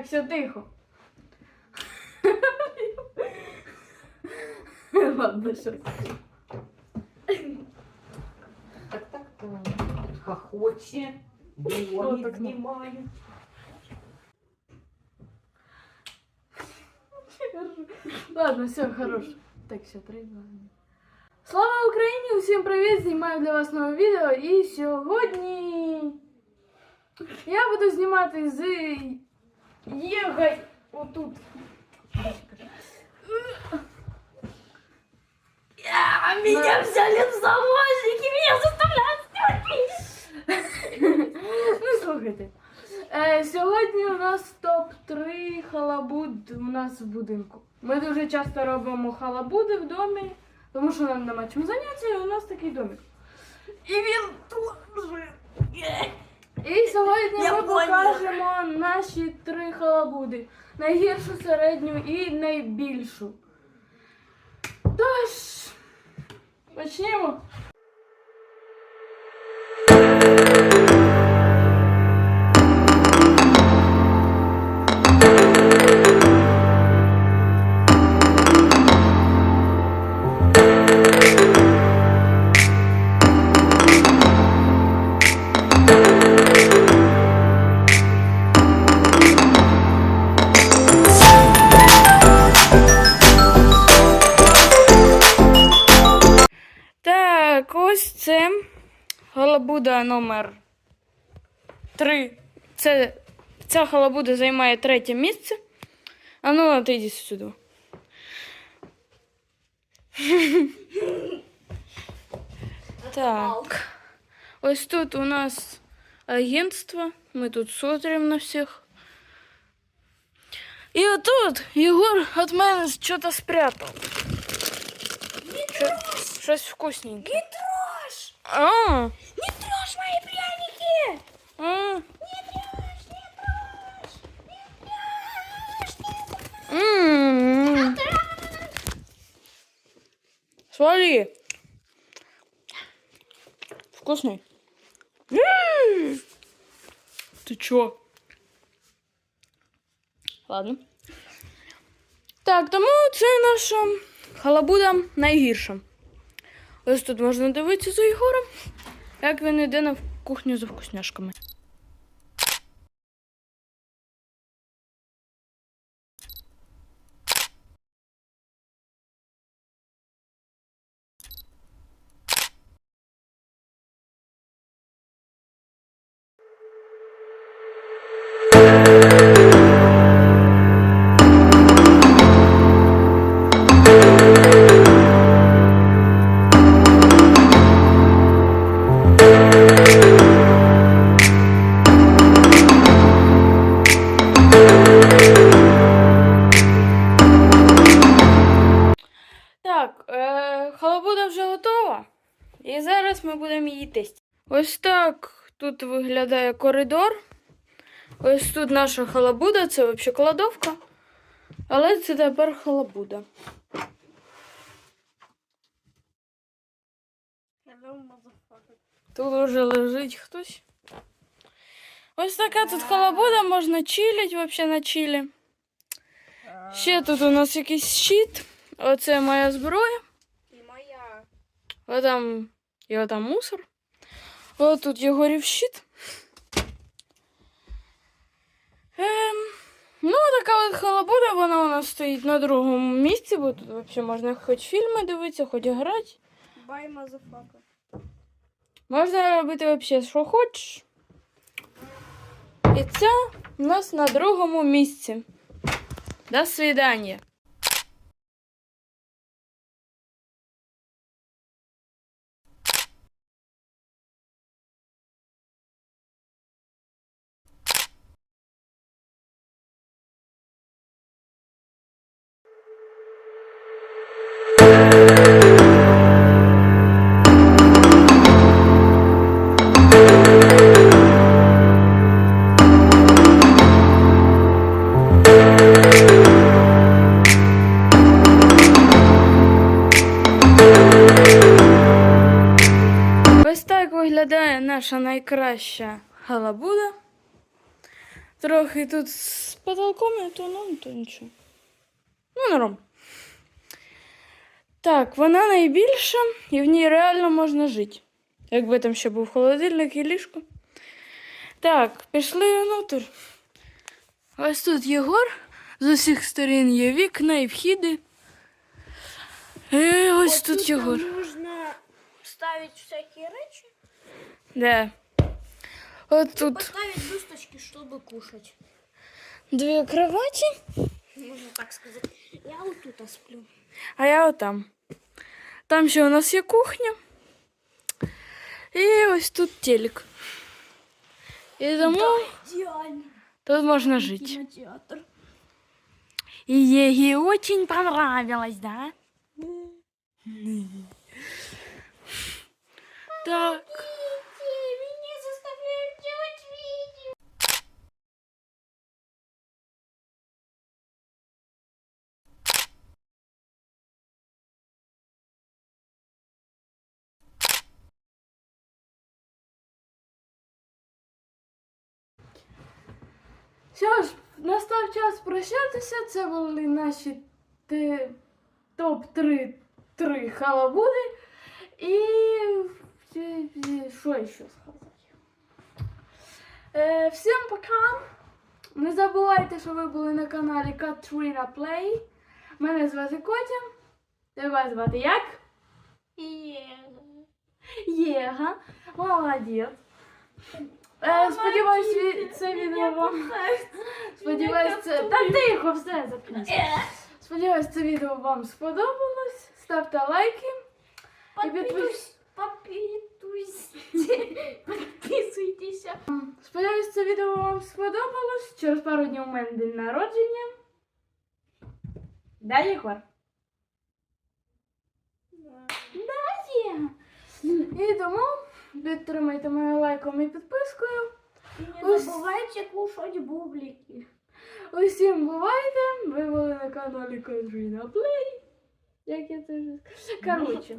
Так, все тихо. Ладно, що. Так, так, так. Хохоче. Ну. знімаю. Ладно, все, хорош. Так, все, три, два. Слава Україні! Усім привіт! Знімаю для вас нове відео. І сьогодні я буду знімати з Єгой отут. А меня взяли в заложники, меня заставляют Ну, слухайте. Е, сьогодні у нас топ-3 халабуд у нас в будинку. Ми дуже часто робимо халабуди в домі, тому що нам нема чим зайнятися, і у нас такий домик. І він дуже. І сьогодні ми покажемо наші три халабуди. Найгіршу, середню і найбільшу. Тож, почнімо. Халабуда номер 3. Це, ця халабуда займає третє місце. А ну, ти йди сюди. Так. Ось тут у нас агентство. Ми тут смотрим на всіх. І отут Єгор від мене щось спрятав. Що- Щось вкусненьке. Не трожь! А, Не трожь мои пряники! а, Не трожь, не трожь! м. Смотри. Вкусный. М. Ты чё? Ладно. Так, тому це наша халабуда найгірша. Ось тут можна дивитися за Ігорем, як він йде на кухню за вкусняшками. І зараз ми будемо її тестити. Ось так тут виглядає коридор. Ось тут наша халабуда, це взагалі кладовка. Але це тепер халабуда. Тут уже лежить хтось. Ось така тут халабуда, можна чилить взагалі на чилі. Ще тут у нас якийсь щит. Оце моя зброя. И там, і там мусор. Ось тут Єгорів щит. Ем, ну, така от халабуда, вона у нас стоїть на другому місці, бо тут взагалі можна хоч фільми дивитися, хоч грати. Бай, мазафака. Можна робити взагалі, що хочеш. І це у нас на другому місці. До свидання. Наша найкраща халабуда. Трохи тут з потолком, то ну, то нічого. Ну, норм. Так, вона найбільша, і в ній реально можна жити. Якби там ще був холодильник і ліжко. Так, пішли внутрь. Ось тут Єгор. З усіх сторін є вікна і вхіди. І ось тут Єгор. Нужно ставить всякие речи. Де? От тут Поставить бусточки, чтобы кушать. дві кроваті, Можно так сказать. Я вот тут сплю. а я отам. Там ще у нас є кухня. І ось тут телек. І тому Идеально. тут можна жити. Кинотеатр. И ей очень понравилось, да? Так. Що ж, настав час прощатися. Це були наші те- топ-3 три халабуди. І що ще сказати? Е, всім пока. Не забувайте, що ви були на каналі Катріна Плей. Мене звати Котя. Тебе звати як? Єга. Молодець. Е, сподіваюсь, ві- це відео вам. Сподіваюсь, це. Та тихо, все запінся. Сподіваюсь, це відео вам сподобалось. Ставте лайки. І підпис... Сподіваюсь, це відео вам сподобалось. Через пару днів у мене день народження. Да, Єгор? Да. І тому підтримайте мене лайком і підпискою. І не забувайте кушать бублики. Усім бувайте! Ви були на каналі Кадріна Плей. Як я це вже. Коротше.